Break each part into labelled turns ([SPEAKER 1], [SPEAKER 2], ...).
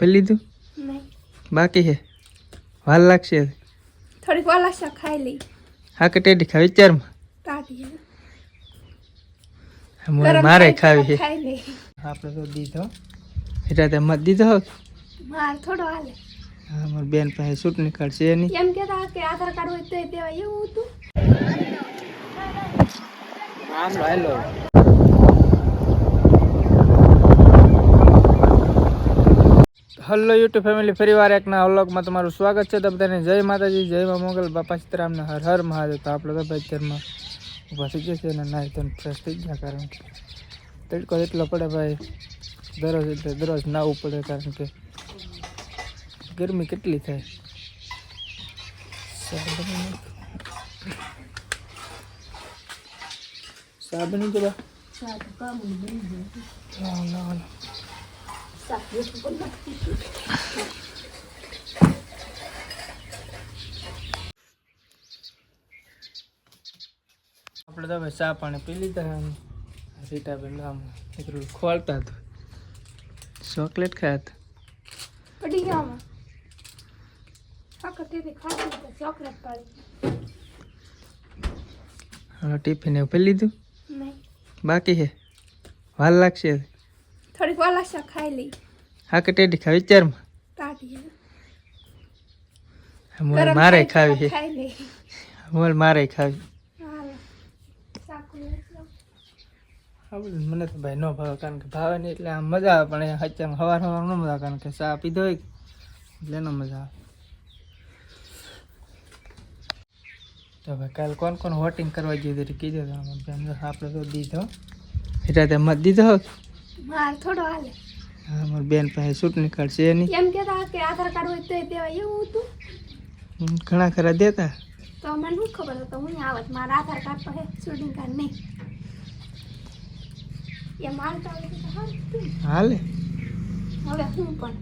[SPEAKER 1] પી લીધું બાકી છે? વાર લાગશે
[SPEAKER 2] થોડીક વાલા ખાઈ લઈ
[SPEAKER 1] હા કે ટેડી ખાવી વિચારમાં મારે ખાવી છે આપણે તો દીધો. એટલે તે મત દીધો હોત?
[SPEAKER 2] માર થોડો હાલે.
[SPEAKER 1] હા મારી બેન પાસે સૂટ નીકળશે એની.
[SPEAKER 2] એમ કે આધાર કાર્ડ હોય તો દેવા એવું હતું.
[SPEAKER 1] હાલો હાલો. હલો યુટ્યુબ ફેમિલી ફરીવાર એકના વ્લોગમાં તમારું સ્વાગત છે તો બધાને જય માતાજી જય મા મોગલ. બાપા સીતારામને હર હર મહાદેવ. તો આપણે તો ભાઈ અત્યારમાં ઊભા થઈ ગયા છે અને નાહી તો ફ્રેશ થઈ ગયા કારણ કે તડકો એટલો પડે ભાઈ. દરરોજ એટલે દરરોજ નાહવું પડે કારણ કે ગરમી કેટલી થાય. સાબની લાવ લાવ આપણે તો હવે ચા પાણી પી લીધા રીટાબેન આમ નીકળું ખોલતા હતું. ચોકલેટ ખાયા હતા. ટિફિન એવું પી લીધું? બાકી છે? વાર લાગશે
[SPEAKER 2] થોડીક વાલા ખાઈ લઈ.
[SPEAKER 1] હા કે ટેડી ખાવી વિચારમાં
[SPEAKER 2] કાઢી
[SPEAKER 1] મોય મારે ખાવી છે
[SPEAKER 2] ખાઈ લઈ.
[SPEAKER 1] મોય મારે ખાવી. મને તો ભાઈ ન ભાવે કારણ કે ભાવે નહીં એટલે આમ મજા આવે પણ એ હચ્ચામાં સવાર સવાર ન મજા કારણ કે ચા પીધો હોય એટલે ન મજા આવે. તો ભાઈ કાલે કોણ કોણ વોટિંગ કરવા હતું કીધું આમાં આપણે તો દીધો. એટલે તે મત દીધો હોત?
[SPEAKER 2] માર થોડો હાલે.
[SPEAKER 1] હા મારી બેન પાસે છૂટ નીકળશે એની.
[SPEAKER 2] એમ કહેતા કે આધાર કાર્ડ હોય તો દેવાય એવું હતું.
[SPEAKER 1] ઘણા ખરા દેતા.
[SPEAKER 2] તો મને શું ખબર હતો? હું આવત. મારા આધાર કાર્ડ પાસે શૂટિંગ કાર્ડ નહીં. એ મારતા હોય તો
[SPEAKER 1] હાલે
[SPEAKER 2] હવે હું પણ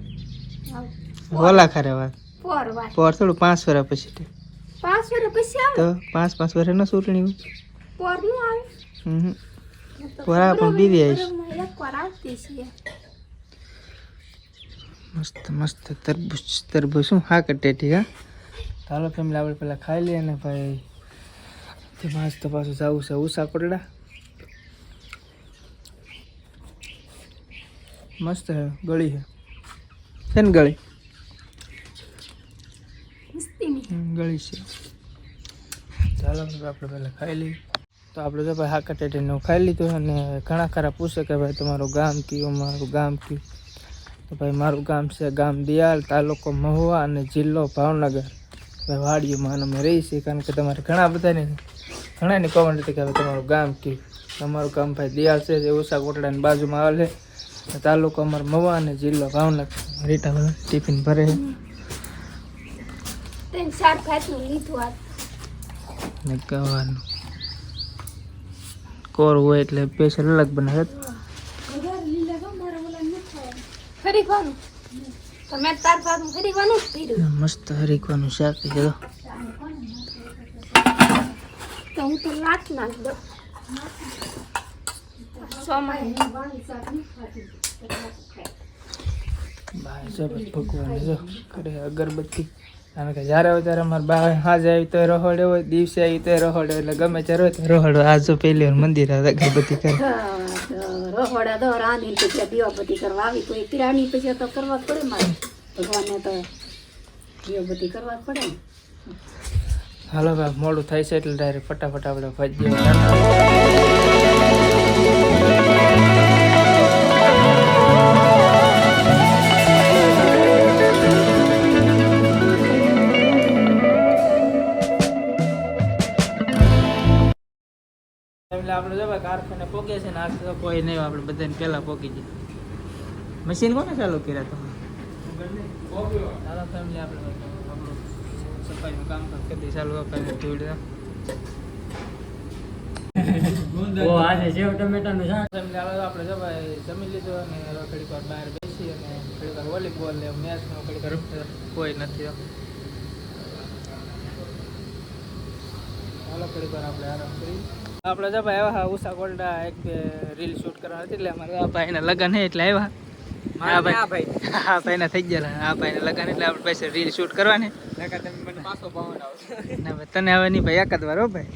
[SPEAKER 1] ઓલા ખરે વાત.
[SPEAKER 2] પોર વાત.
[SPEAKER 1] પોર થોડું પાંચ વર્ષ પછી તે.
[SPEAKER 2] પાંચ વર્ષ પછી આવે?
[SPEAKER 1] તો પાંચ પાંચ વર્ષ ન ચૂંટણી હોય
[SPEAKER 2] પોરનું આવે?
[SPEAKER 1] હમ.
[SPEAKER 2] તો
[SPEAKER 1] પણ આવીશ. મસ્ત મસ્ત તરબૂચ તરબૂચ શું હા કટે ઠીક હા ચાલો ફેમિલી આપણે પેલા ખાઈ લઈએ ને ભાઈ તે માસ તો પાછું જવું છે ઉષા કોટડા મસ્ત હે ગળી હે છે ને ગળી ગળી છે ચાલો આપણે પહેલાં ખાઈ લઈએ તો આપણે તો ભાઈ હાકા ટેટીનું ખાઈ લીધું અને ઘણા ખરા પૂછે કે ભાઈ તમારું ગામ કયું મારું ગામ કયું? તો ભાઈ મારું ગામ છે ગામ દિયાલ તાલુકો મહુવા અને જિલ્લો ભાવનગર. ભાઈ વાડીઓમાં અમે રહી છીએ કારણ કે તમારે ઘણા બધાને ઘણાની કોમેન્ટ હતી કે ભાઈ તમારું ગામ કયું? તમારું ગામ ભાઈ દિયાલ છે જે ઉષા કોટડાની બાજુમાં આવે તાલુકો અમારો મવા અને જિલ્લો ભાવનગર. રીટા બધા ટિફિન ભરે છે.
[SPEAKER 2] તેને ચાર લીધું
[SPEAKER 1] ને ગવાનું. કોર હોય એટલે પેશન અલગ બનાવે
[SPEAKER 2] જ
[SPEAKER 1] મસ્ત હરીકવાનું શાક તો
[SPEAKER 2] હું તો લાટ નાખ. દઉં
[SPEAKER 1] ભાઈ જબરજસ્ત ભગવાન જો. કરે અગરબત્તી. કારણ કે જ્યારે હોય ત્યારે અમારે બા હાજે આવી તો રહોડે હોય દિવસે આવી તો રહોડે એટલે ગમે ત્યારે હોય તો રહોડે આજ વાર મંદિર અગરબત્તી કરે
[SPEAKER 2] રહોડા દો રાની પછી દીવાબત્તી કરવા આવી. કોઈ કિરાણી પછી તો કરવા જ પડે મારે. ભગવાનને તો દીવાબત્તી કરવા પડે
[SPEAKER 1] હાલો ભાઈ મોડું થાય છે એટલે ડાયરેક્ટ ફટાફટ આપણે ભજીયા ભાઈ કારખાને પોગે છે ને આજ તો કોઈ નહીં આપણે બધાને પહેલા પોકી જાય. મશીન કોને ચાલુ કર્યા તમે? ચાલો ફેમિલી આપણે આપણું સફાઈનું કામ કરી ચાલુ આપણે ધોઈ
[SPEAKER 3] ઓ આજે સેવ ટમેટાનું શાક.
[SPEAKER 1] ફેમિલી આવે આપણે જો ભાઈ જમી લીધું અને હવે ઘડીક વાર બહાર બેસી અને વાર વોલીબોલ ને મેચનો ઘડીક વાર કોઈ નથી ચાલો ઘડીક વાર આપણે આરામ કરી. આપણે જો ભાઈ આવ્યા ઉષા ગોલ્ડા એક રીલ શૂટ કરવા હતી એટલે અમારે આ ભાઈને લગ્ન છે એટલે આવ્યા હા ભાઈ હા ભાઈ. ના થઈ ગયા હા ભાઈ ને લગાને એટલે આપણે પાસે રીલ શૂટ કરવાની. તને હવે નહીં ભાઈ એકાદ વાર હો ભાઈ.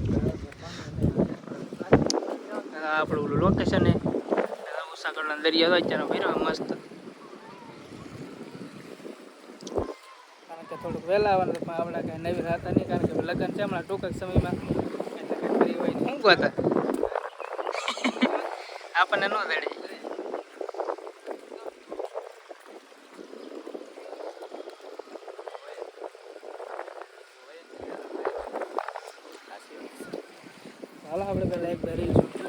[SPEAKER 1] આપણું ઓલું લોકેશન હે. ઉષાગઢનો દરિયા હતો અત્યારે ભર્યો મસ્ત. કારણ કે થોડુંક વહેલા આવવાનું પણ આપણે કાંઈ નવી રાતા નહીં કારણ કે લગ્ન છે હમણાં ટૂંક જ સમયમાં. શું હતા. આપણને ન દડે ચાલો આપણે પહેલાં એક રીલ શૂટ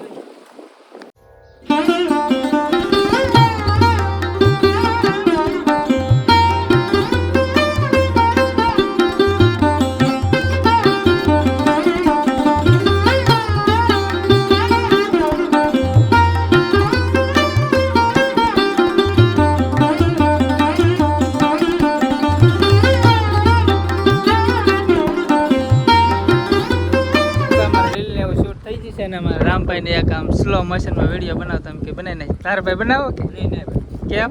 [SPEAKER 1] થઈ ને અમારે રામભાઈ ને એક આમ સ્લો મોશનમાં વીડિયો બનાવતા એમ કે બનાવી નાખ તારા ભાઈ બનાવો કે? નહીં નહીં કેમ?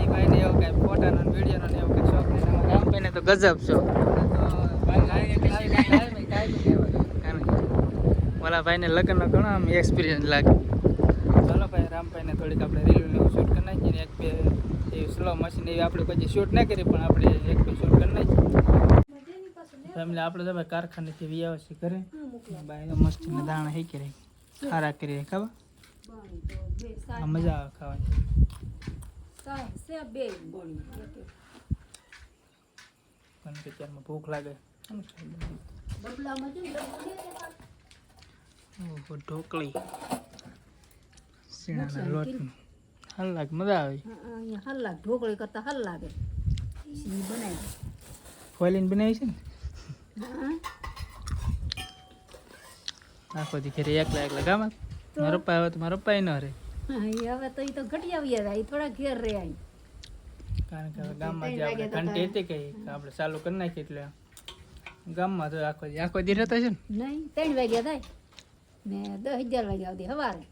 [SPEAKER 1] એ ભાઈ ને એવું કાંઈ ફોટાનો વિડીયોનો એવું કાંઈ શોખ નહીં અમારા તો ગજબ છો ઓલા ભાઈને લગ્નનો ઘણો આમ એક્સપિરિયન્સ લાગે. ચાલો ભાઈ રામભાઈને થોડીક આપણે રીલ શૂટ કરી નાખીએ એક બે સ્લો મશીન એવી આપણે પછી શૂટ ના કરી પણ આપણે એક બે શૂટ કરી નાખીએ. ફેમિલી આપણે તો ભાઈ કારખાનેથી વી આવે છે ઘરે. બાય મસ્ત દાણા હે કરી ખારા કરી ખાવા આ મજા આવે ખાવાની.
[SPEAKER 2] બે
[SPEAKER 1] પણ કે ત્યારમાં ભૂખ લાગે. ઓહો ઢોકળી. શીણાના લોટની. હાલ લાગે મજા આવે.
[SPEAKER 2] હાલ લાગે ઢોકળી કરતા હાલ લાગે બનાવી
[SPEAKER 1] ફોલીને બનાવી છે ને? આખો દી ઘરે એકલા એકલા ગામાં મારા પપ્પા આવે તો મારા પપ્પા ન રહે.
[SPEAKER 2] હવે તો એ તો ઘટી આવી ઈ થોડા ઘેર રે આઈ.
[SPEAKER 1] કારણ કે હવે ગામમાં જે આપણે ઘંટી હતી કે આપણે ચાલુ કરી નાખી એટલે ગામમાં તો આખો દી આખો દી રહેતા છે ને?
[SPEAKER 2] નહીં ત્રણ વાગ્યા થાય. ને દસ અગિયાર વાગ્યા સુધી સવારે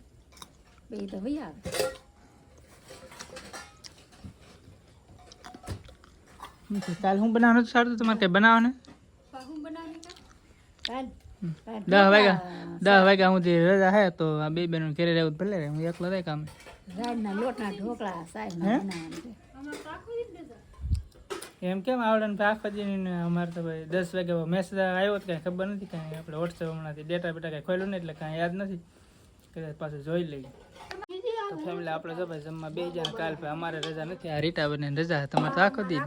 [SPEAKER 2] બે તો ભાઈ આવે.
[SPEAKER 1] કાલ હું બનાવવાનું સારું તમારે કઈ બનાવવાનું? દસ વાગ્યા દસ વાગ્યા સુધી રજા હે તો આ બે બેનો ઘેરે રહેવું ભલે રહે હું એકલો રહે કામે
[SPEAKER 2] લોટના ઢોકળા સાહેબ છે
[SPEAKER 1] એમ કેમ આવડે ને આખો દી ને અમારે તો ભાઈ દસ વાગે મેસેજ આવ્યો તો કાંઈ ખબર નથી કાંઈ આપણે વોટ્સએપ હમણાંથી ડેટા બેટા કાંઈ ખોલ્યું નહીં એટલે કાંઈ યાદ નથી કદાચ પાછું જોઈ લઈએ તો ફેમિલી આપણે જો ભાઈ જમવા બે હજાર કાલ ભાઈ અમારે રજા નથી આ રીટા બને રજા તમારે તો આખો દી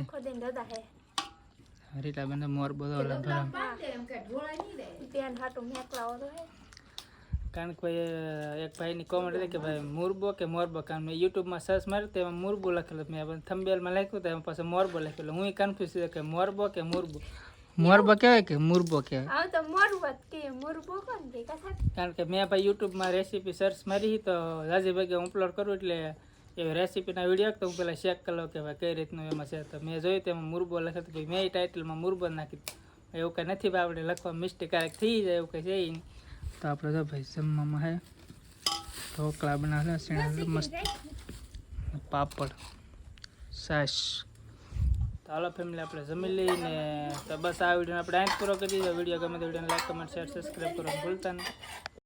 [SPEAKER 1] રીટા બને મોર બધો કારણ કે ભાઈ એક ભાઈની કોમેન્ટ હતી કે ભાઈ મુરબો કે મોરબો? કારણ મેં યુટ્યુબમાં સર્ચ માર્યું તો એમાં મુરબો લખેલું મેં થંબેલમાં લખ્યું તો એમાં પાછું મોરબો લખેલું હું કન્ફ્યુઝ થયો કે મોરબો કે મુરબો? મોરબો. કહેવાય કે મુરબો કહેવાય? કારણ કે મેં ભાઈ યુટ્યુબમાં રેસીપી સર્ચ મારી તો રાજીભાઈ હું અપલોડ કરું એટલે એ રેસીપીના વીડિયો તો હું પહેલાં ચેક કરી લઉં કે ભાઈ કઈ રીતનું એમાં છે. તો મેં જોયું તેમાં મુરબો લખે તો ભાઈ મેં ટાઇટલમાં મુરબો નાખી. એવું કંઈ નથી ભાઈ આપણે લખવા મિસ્ટેક ક્યારેક થઈ જાય એવું કંઈ છે નહીં. તો આપણે તો ભાઈ જમવામાં હે ઢોકળા બનાવેલા શેણા મસ્ત પાપડ. સાસ. તો હાલો ફેમિલી આપણે જમી લઈને તો બસ આ વીડિયો આપણે અહીં પૂરો કરી દીધો. વીડિયો ગમે તો વિડીયોને લાઈક કમેન્ટ શેર સબસ્ક્રાઈબ કરવાનું ભૂલતા નહીં.